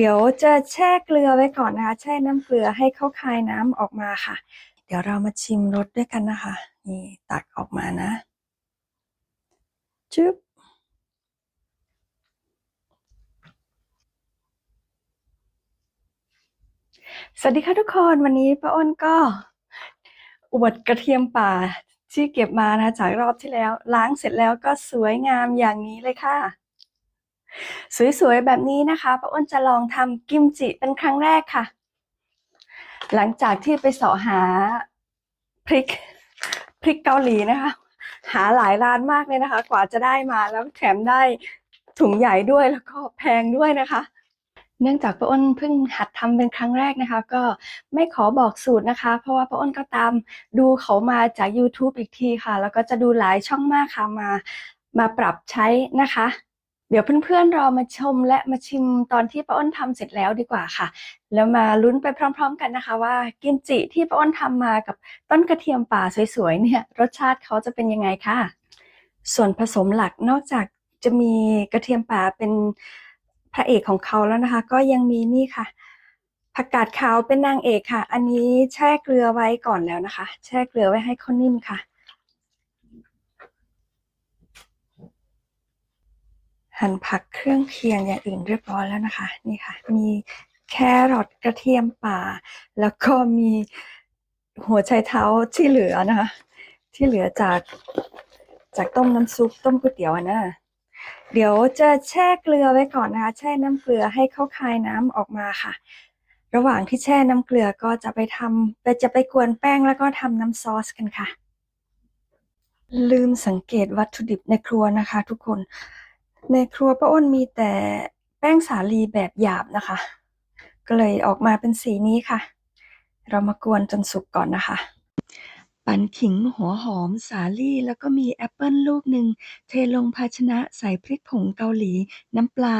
เดี๋ยวจะแช่เกลือไว้ก่อนนะคะ แช่น้ำเกลือให้เขาคายน้ำออกมาค่ะ เดี๋ยวเรามาชิมรสด้วยกันนะคะ นี่ตักออกมานะจึ๊บสวัสดีค่ะทุกคนวันนี้ป้าอ้นก็อวดกระเทียมป่าที่เก็บมานะจากรอบที่แล้ว ล้างเสร็จแล้วก็สวยงามอย่างนี้เลยค่ะ สวยๆ แบบนี้นะคะป้าอ้นจะลองทำกิมจิเป็นครั้งแรกค่ะ หลังจากที่ไปเสาะหาพริกพริกเกาหลีนะคะ หาหลายร้านมากเลยนะคะ กว่าจะได้มาแล้วแถมได้ถุงใหญ่ด้วยแล้วก็แพงด้วยนะคะ เนื่องจากป้าอ้นเพิ่งหัดทำเป็นครั้งแรกนะคะ ก็ไม่ขอบอกสูตรนะคะ เพราะว่าป้าอ้นก็ตามดูเขามาจาก YouTube อีกทีค่ะ แล้วก็จะดูหลายช่องมากค่ะมามาปรับใช้นะคะ เดี๋ยวเพื่อนๆรอมาชมและมาชิมตอนที่ป้าอ้นทำเสร็จแล้วดีกว่าค่ะ แล้วมาลุ้นไปพร้อม ๆ กันนะคะ ว่ากิมจิที่ป้าอ้นทำมากับต้นกระเทียมป่าสวยๆเนี่ยรสชาติเขาจะเป็นยังไงค่ะ ส่วนผสมหลักนอกจากจะมีกระเทียมป่าเป็นพระเอกของเขาแล้วนะคะ ก็ยังมีนี่ค่ะผักกาดขาวเป็นนางเอกค่ะ อันนี้แช่เกลือไว้ก่อนแล้วนะคะ แช่เกลือไว้ให้เขานิ่มค่ะ หั่นผักเครื่องเคียงอย่างอื่นเรียบร้อยแล้วนะคะ นี่ค่ะ มีแครอทกระเทียมป่า แล้วก็มีหัวไชเท้าที่เหลือนะคะ ที่เหลือจากจากต้มน้ำซุปต้มก๋วยเตี๋ยวนะเดี๋ยวจะแช่เกลือไว้ก่อนนะคะ แช่น้ำเกลือให้เขาคายน้ำออกมาค่ะ ระหว่างที่แช่น้ำเกลือก็จะไปทำไปจะไปกวนแป้งแล้วก็ทำน้ำซอสกันค่ะ ลืมสังเกตวัตถุดิบในครัวนะคะ ทุกคน ในครัวป้าอ้นมีแต่แป้งสาลีแบบหยาบนะคะ ก็เลยออกมาเป็นสีนี้ค่ะ เรามากวนจนสุกก่อนนะคะ ปั่นขิง หัวหอม สาลี่ แล้วก็มีแอปเปิลลูกหนึ่งเทลงภาชนะใส่พริกผงเกาหลี น้ำปลา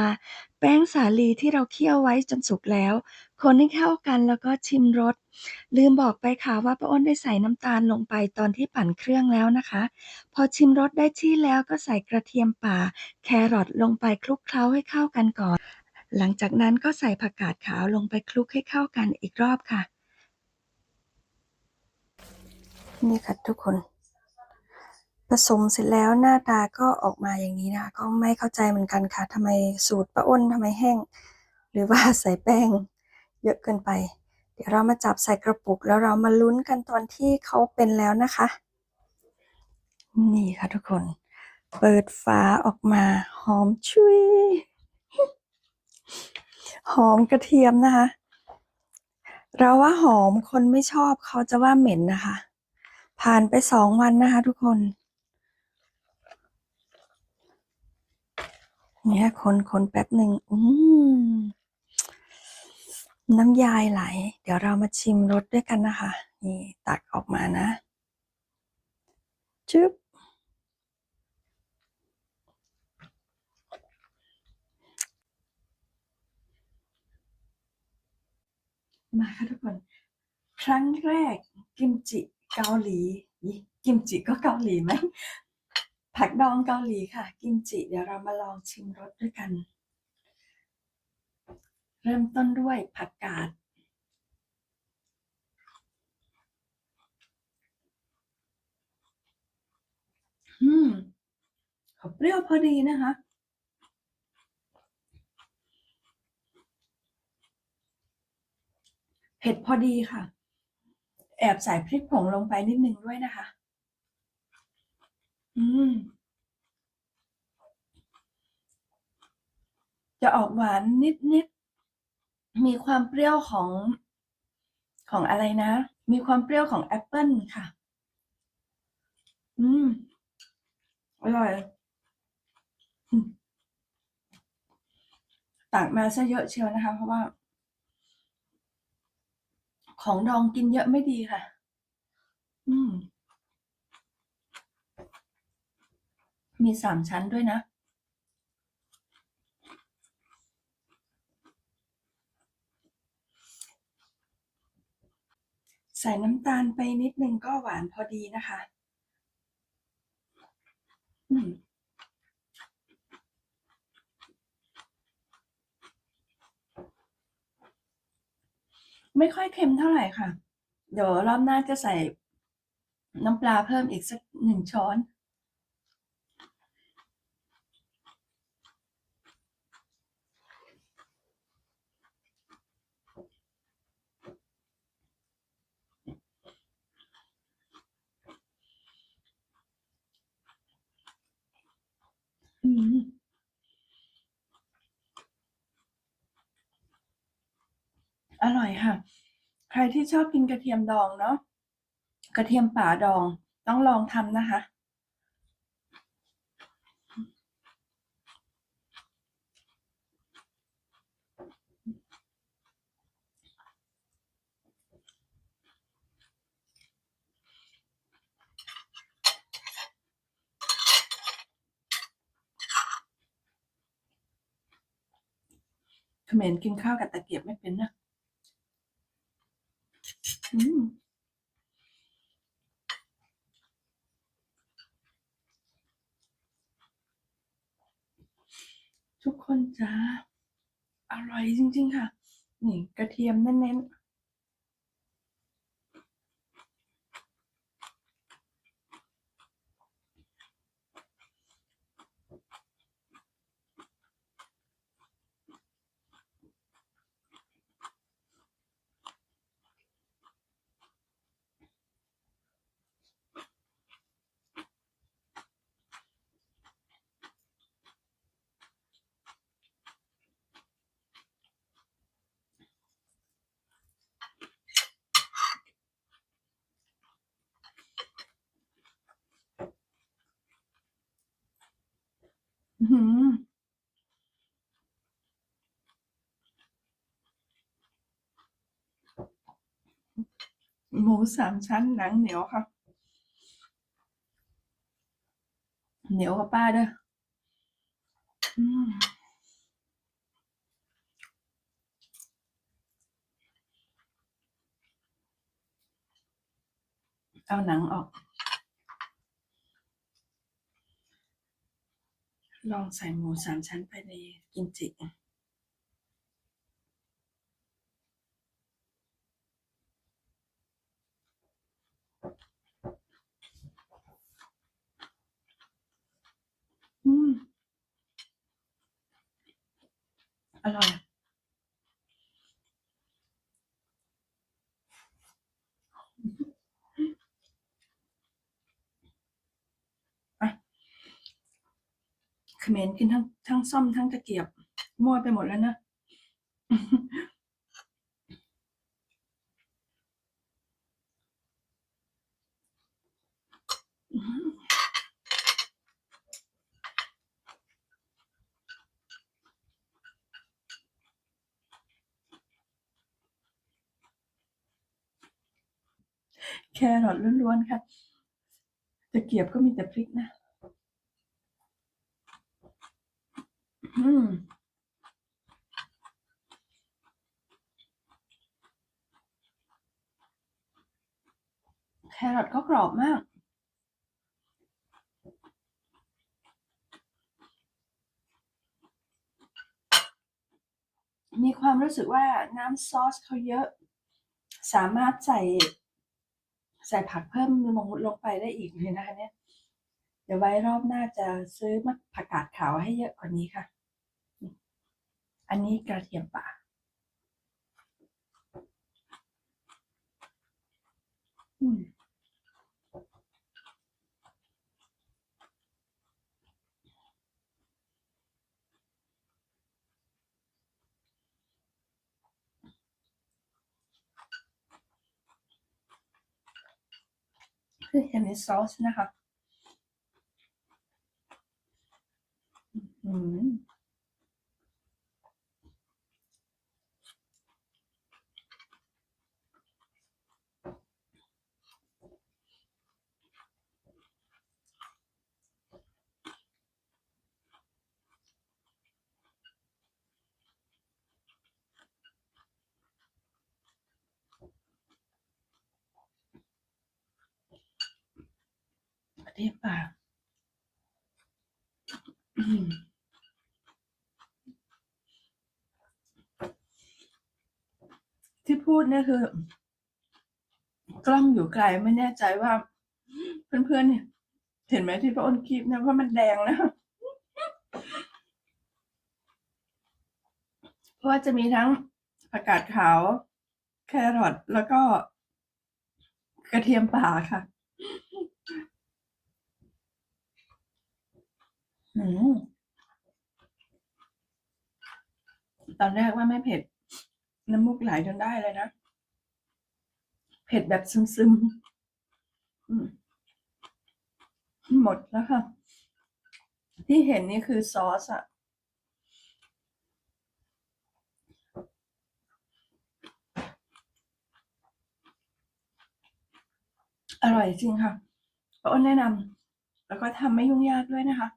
แป้งสาลีที่เราเคี่ยวไว้จนสุกแล้ว คนให้เข้ากันแล้วก็ชิมรส ลืมบอกไปค่ะว่าป้าอ้นได้ใส่น้ำตาลลงไปตอนที่ปั่นเครื่องแล้วนะคะ พอชิมรสได้ที่แล้วก็ใส่กระเทียมป่า แครอทลงไปคลุกเคล้าให้เข้ากันก่อน หลังจากนั้นก็ใส่ผักกาดขาวลงไปคลุกให้เข้ากันอีกรอบค่ะ นี่ค่ะทุกคน ผสมเสร็จแล้วหน้าตาก็ออกมาอย่างนี้นะคะ ก็ไม่เข้าใจเหมือนกันค่ะทำไมสูตรป้าอ้นทำไมแห้ง หรือว่าใส่แป้งเยอะเกินไป เดี๋ยวเรามาจับใส่กระปุก แล้วเรามาลุ้นกันตอนที่เขาเป็นแล้วนะคะ นี่ค่ะทุกคน เปิดฝาออกมาหอมชุยหอมกระเทียมนะคะ เราว่าหอมคนไม่ชอบเขาจะว่าเหม็นนะคะ ผ่านไปสองวันนะคะทุกคน เนี่ยคนคนแป๊บหนึ่งอืมน้ำยายไหล เดี๋ยวเรามาชิมรสด้วยกันนะคะ นี่ตักออกมานะ จึ๊บมาค่ะทุกคน ครั้งแรกกิมจิ เกาหลีกิมจิก็เกาหลีไหมผักดองเกาหลีค่ะ กิมจิเดี๋ยวเรามาลองชิมรสด้วยกัน เริ่มต้นด้วยผักกาดอืมเขาเปรี้ยวพอดีนะคะเผ็ดพอดีค่ะ แอบใส่พริกผงลงไปนิดนึงด้วยนะคะ อืม จะออกหวานนิดๆมีความเปรี้ยวของของอะไรนะ มีความเปรี้ยวของแอปเปิลค่ะ อืม อร่อยตักมาซะเยอะเชียวนะคะ เพราะว่า ของดองกินเยอะไม่ดีค่ะ อืม มีสามชั้นด้วยนะ ใส่น้ำตาลไปนิดนึงก็หวานพอดีนะคะ อืม ไม่ค่อยเค็มเท่าไหร่ค่ะ เดี๋ยวรอบหน้าจะใส่น้ำปลาเพิ่มอีกสักหนึ่งช้อน อืม อร่อยค่ะ ใครที่ชอบกินกระเทียมดองเนาะกระเทียมป่าดองต้องลองทำนะคะ เขมรกินข้าวกับตะเกียบไม่เป็นนะ อืม ทุกคนจ้าอ ร่อยจริงๆค่ะ นี่กระเทียมแน่นๆ อื้อหือหมูสามชั้นหนังเหนียวค่ะ เหนียวกับป้าด้ออืมเอาหนังออก ลองใส่หมูสามชั้นไปในกิมจิอืมอร่อย อะเข มรกินทั้งทั้งซ่อมทั้งตะเกียบมั่วไปหมดแล้วนะ แครอทล้วนๆค่ะตะเกียบก็มีแต่พริกนะ อืม แครอทก็กรอบมากมีความรู้สึกว่าน้ำซอสเขาเยอะ สามารถใส่ใส่ผักเพิ่มลงลงไปได้อีกเลยนะคะเนี่ย เดี๋ยวไว้รอบหน้าจะซื้อมะผักกาดขาวให้เยอะกว่านี้ค่ะ อันนี้กระเทียมป่า อืมคือเห็นในซอสนะคะ อืม ประเทศป่าอืมที่พูดเนี่ยคือ กล้องอยู่ไกลไม่แน่ใจว่า เพื่อนๆเนี่ย เห็นไหมที่พระอ้นคลิปเนี่ยว่ามันแดงนะ เพราะว่าจะมีทั้งผักกาดขาว แครอทแล้วก็กระเทียมป่าค่ะ อืม ตอนแรกว่าไม่เผ็ด น้ำมูกไหลจนได้เลยนะ เผ็ดแบบซึมๆอืมหมดแล้วค่ะ ที่เห็นนี่คือซอสอะอร่อยจริงค่ะป้าอ้นแนะนำแล้วก็ทำไม่ยุ่งยากด้วยนะคะ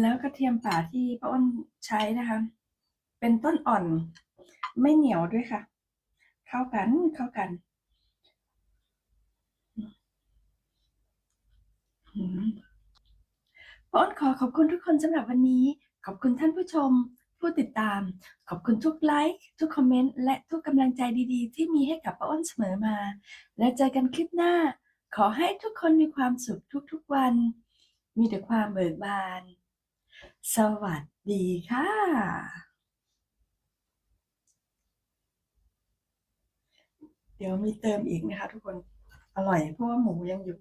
แล้วกระเทียมป่าที่ป้าอ้นใช้นะคะ เป็นต้นอ่อนไม่เหนียวด้วยค่ะ เข้ากันเข้ากันป้าอ้นขอขอบคุณทุกคนสำหรับวันนี้ ขอบคุณท่านผู้ชม ผู้ติดตาม ขอบคุณทุกไลค์ทุกคอมเมนต์และทุกกำลังใจดีๆ ที่มีให้กับป้าอ้นเสมอมา และเจอกันคลิปหน้า ขอให้ทุกคนมีความสุขทุกๆวันมีแต่ความเบิกบาน สวัสดีค่ะ เดี๋ยวมีเติมอีกนะคะทุกคน อร่อยเพราะว่าหมูยังอยู่